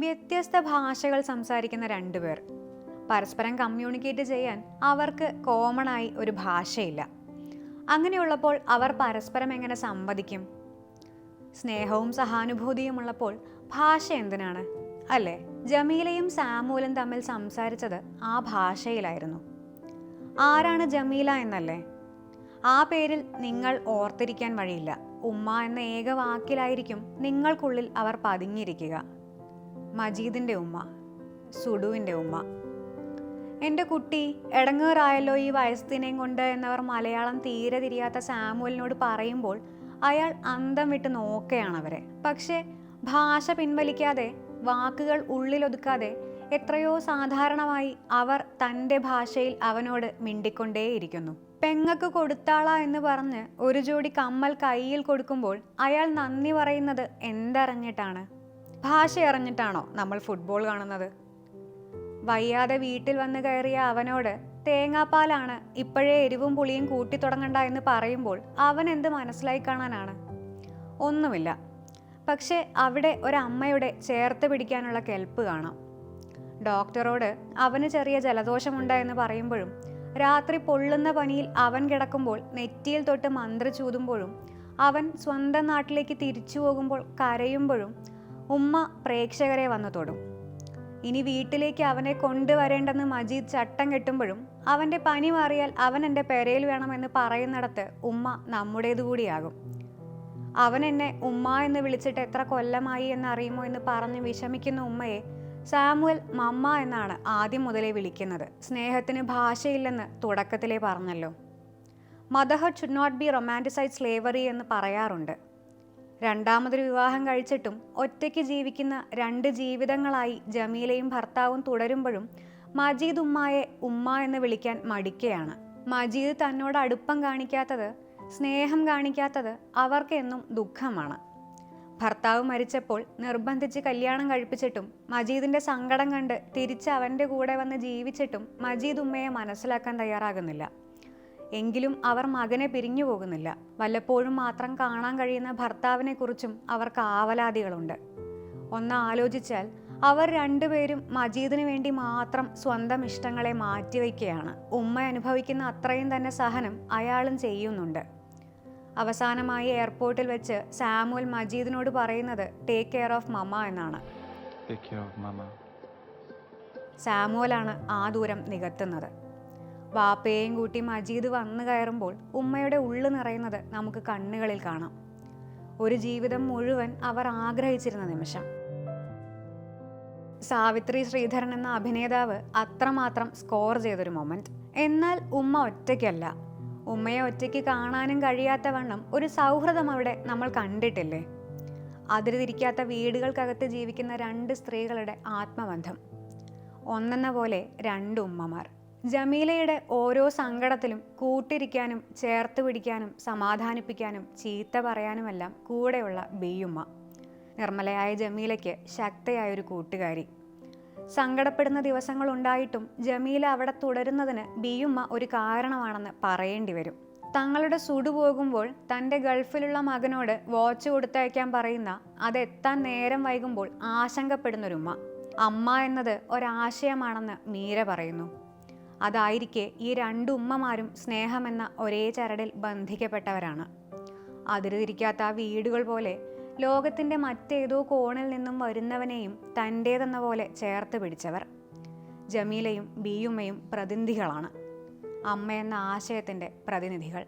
വ്യത്യസ്ത ഭാഷകൾ സംസാരിക്കുന്ന രണ്ടുപേർ പരസ്പരം കമ്മ്യൂണിക്കേറ്റ് ചെയ്യാൻ അവർക്ക് കോമണായി ഒരു ഭാഷയില്ല. അങ്ങനെയുള്ളപ്പോൾ അവർ പരസ്പരം എങ്ങനെ സംവദിക്കും? സ്നേഹവും സഹാനുഭൂതിയും ഉള്ളപ്പോൾ ഭാഷ എന്തിനാണ്? അല്ലേ? ജമീലയും സാമൂലും തമ്മിൽ സംസാരിച്ചത് ആ ഭാഷയിലായിരുന്നു. ആരാണ് ജമീല എന്നല്ലേ? ആ പേരിൽ നിങ്ങൾ ഓർത്തിരിക്കാൻ വഴിയില്ല. ഉമ്മ എന്ന ഏക വാക്കിലായിരിക്കും നിങ്ങൾക്കുള്ളിൽ അവർ പതിഞ്ഞിരിക്കുക. മജീദിന്റെ ഉമ്മ സുഡുവിന്റെ ഉമ്മ. എന്റെ കുട്ടി എടങ്ങേറായല്ലോ ഈ വയസ്സത്തിനെയും കൊണ്ട് എന്നവർ മലയാളം തീരെ തിരിയാത്ത സാമുവലിനോട് പറയുമ്പോൾ അയാൾ അന്തം വിട്ട് നോക്കുകയാണ് അവരെ പക്ഷേ ഭാഷ പിൻവലിക്കാതെ വാക്കുകൾ ഉള്ളിലൊതുക്കാതെ എത്രയോ സാധാരണമായി അവർ തന്റെ ഭാഷയിൽ അവനോട് മിണ്ടിക്കൊണ്ടേയിരിക്കുന്നു. പെങ്ങക്ക് കൊടുത്താളാ എന്ന് പറഞ്ഞ് ഒരു ജോഡി കമ്മൽ കയ്യിൽ കൊടുക്കുമ്പോൾ അയാൾ നന്ദി പറയുന്നത് എന്തറിഞ്ഞിട്ടാണ്? ഭാഷ അറിഞ്ഞിട്ടാണോ നമ്മൾ ഫുട്ബോൾ കാണുന്നത്? വയ്യാതെ വീട്ടിൽ വന്ന് കയറിയ അവനോട് തേങ്ങാപ്പാലാണ് ഇപ്പോഴേ എരിവും പുളിയും കൂട്ടി തുടങ്ങണ്ട എന്ന് പറയുമ്പോൾ അവൻ എന്ത് മനസ്സിലായി കാണാനാണ്? ഒന്നുമില്ല. പക്ഷേ അവിടെ ഒരമ്മയുടെ ചേർത്ത് പിടിക്കാനുള്ള കെൽപ്പ് കാണാം. ഡോക്ടറോട് അവന് ചെറിയ ജലദോഷമുണ്ട് എന്ന് പറയുമ്പോഴും രാത്രി പൊള്ളുന്ന പനിയിൽ അവൻ കിടക്കുമ്പോൾ നെറ്റിയിൽ തൊട്ട് മന്ത്രി ചൂതുമ്പോഴും അവൻ സ്വന്തം നാട്ടിലേക്ക് തിരിച്ചു പോകുമ്പോൾ കരയുമ്പോഴും ഉമ്മ പ്രേക്ഷകരെ വന്നു തൊടും. ഇനി വീട്ടിലേക്ക് അവനെ കൊണ്ടുവരേണ്ടെന്ന് മജീദ് ചട്ടം കെട്ടുമ്പോഴും അവന്റെ പനി മാറിയാൽ അവൻ എന്റെ പെരയിൽ വേണമെന്ന് പറയുന്നിടത്ത് ഉമ്മ നമ്മുടേതു കൂടിയാകും. അവൻ എന്നെ ഉമ്മ എന്ന് വിളിച്ചിട്ട് എത്ര കൊല്ലമായി എന്നറിയുമോ എന്ന് പറഞ്ഞ് വിഷമിക്കുന്ന ഉമ്മയെ സാമുവൽ മമ്മ എന്നാണ് ആദ്യം മുതലേ വിളിക്കുന്നത്. സ്നേഹത്തിന് ഭാഷയില്ലെന്ന് തുടക്കത്തിലേ പറഞ്ഞല്ലോ. Motherhood should not be romanticised slavery എന്ന് പറയാറുണ്ട്. രണ്ടാമതൊരു വിവാഹം കഴിച്ചിട്ടും ഒറ്റയ്ക്ക് ജീവിക്കുന്ന രണ്ട് ജീവിതങ്ങളായി ജമീലയും ഭർത്താവും തുടരുമ്പോഴും മജീദ് ഉമ്മയെ ഉമ്മ എന്ന് വിളിക്കാൻ മടിക്കുകയാണ്. മജീദ് തന്നോട് അടുപ്പം കാണിക്കാത്തത് സ്നേഹം കാണിക്കാത്തത് അവർക്കെന്നും ദുഃഖമാണ്. ഭർത്താവ് മരിച്ചപ്പോൾ നിർബന്ധിച്ച് കല്യാണം കഴിപ്പിച്ചിട്ടും മജീദിന്റെ സങ്കടം കണ്ട് തിരിച്ച് അവന്റെ കൂടെ വന്ന് ജീവിച്ചിട്ടും മജീദ് ഉമ്മയെ മനസ്സിലാക്കാൻ തയ്യാറാകുന്നില്ല. എങ്കിലും അവർ മകനെ പിരിഞ്ഞു പോകുന്നില്ല. വല്ലപ്പോഴും മാത്രം കാണാൻ കഴിയുന്ന ഭർത്താവിനെ കുറിച്ചും അവർക്ക് ആവലാതികളുണ്ട് ഒന്ന് ആലോചിച്ചാൽ അവർ രണ്ടുപേരും മജീദിന് വേണ്ടി മാത്രം സ്വന്തം ഇഷ്ടങ്ങളെ മാറ്റിവെക്കുകയാണ് ഉമ്മ അനുഭവിക്കുന്ന അത്രയും തന്നെ സഹനം അയാളും ചെയ്യുന്നുണ്ട്. അവസാനമായി എയർപോർട്ടിൽ വെച്ച് സാമുവൽ മജീദിനോട് പറയുന്നത് ടേക്ക് കെയർ ഓഫ് മമ്മ എന്നാണ്. സാമുവലാണ് ആ ദൂരം നികത്തുന്നത്. വാപ്പയെയും കൂട്ടി മജീദ് വന്നു കയറുമ്പോൾ ഉമ്മയുടെ ഉള്ളു നിറയുന്നത് നമുക്ക് കണ്ണുകളിൽ കാണാം. ഒരു ജീവിതം മുഴുവൻ അവർ ആഗ്രഹിച്ചിരുന്ന നിമിഷം. സാവിത്രി ശ്രീധരൻ എന്ന അഭിനേതാവ് അത്രമാത്രം സ്കോർ ചെയ്തൊരു മൊമെന്റ് എന്നാൽ ഉമ്മ ഒറ്റയ്ക്കല്ല. ഉമ്മയെ ഒറ്റയ്ക്ക് കാണാനും കഴിയാത്ത വണ്ണം ഒരു സൗഹൃദം അവിടെ നമ്മൾ കണ്ടിട്ടില്ലേ? അതിരുതിരിക്കാത്ത വീടുകൾക്കകത്ത് ജീവിക്കുന്ന രണ്ട് സ്ത്രീകളുടെ ആത്മബന്ധം. ഒന്നെന്ന പോലെ രണ്ട് ഉമ്മമാർ. ജമീലയുടെ ഓരോ സങ്കടത്തിലും കൂട്ടിരിക്കാനും ചേർത്ത് പിടിക്കാനും സമാധാനിപ്പിക്കാനും ചീത്ത പറയാനുമെല്ലാം കൂടെയുള്ള ബിയുമ്മ നിർമ്മലയായ ജമീലയ്ക്ക് ശക്തയായൊരു കൂട്ടുകാരി. സങ്കടപ്പെടുന്ന ദിവസങ്ങൾ ഉണ്ടായിട്ടും ജമീല അവിടെ തുടരുന്നതിന് ബിയുമ്മ ഒരു കാരണമാണെന്ന് പറയേണ്ടി വരും. തങ്ങളുടെ സുടു പോകുമ്പോൾ തന്റെ ഗൾഫിലുള്ള മകനോട് വാച്ച് കൊടുത്തയക്കാൻ പറയുന്ന അതെത്താൻ നേരം വൈകുമ്പോൾ ആശങ്കപ്പെടുന്നൊരുമ്മ. അമ്മ എന്നത് ഒരാശയമാണെന്ന് മീര പറയുന്നു. അതായിരിക്കെ ഈ രണ്ട് ഉമ്മമാരും സ്നേഹമെന്ന ഒരേ ചരടിൽ ബന്ധിക്കപ്പെട്ടവരാണ്. അതിരുതിരിക്കാത്ത വീടുകൾ പോലെ ലോകത്തിന്റെ മറ്റേതോ കോണിൽ നിന്നും വരുന്നവനെയും തന്റേതെന്ന പോലെ ചേർത്ത് പിടിച്ചവർ. ജമീലയും ബിയുമ്മയും പ്രതിനിധികളാണ്. അമ്മയെന്ന ആശയത്തിന്റെ പ്രതിനിധികൾ.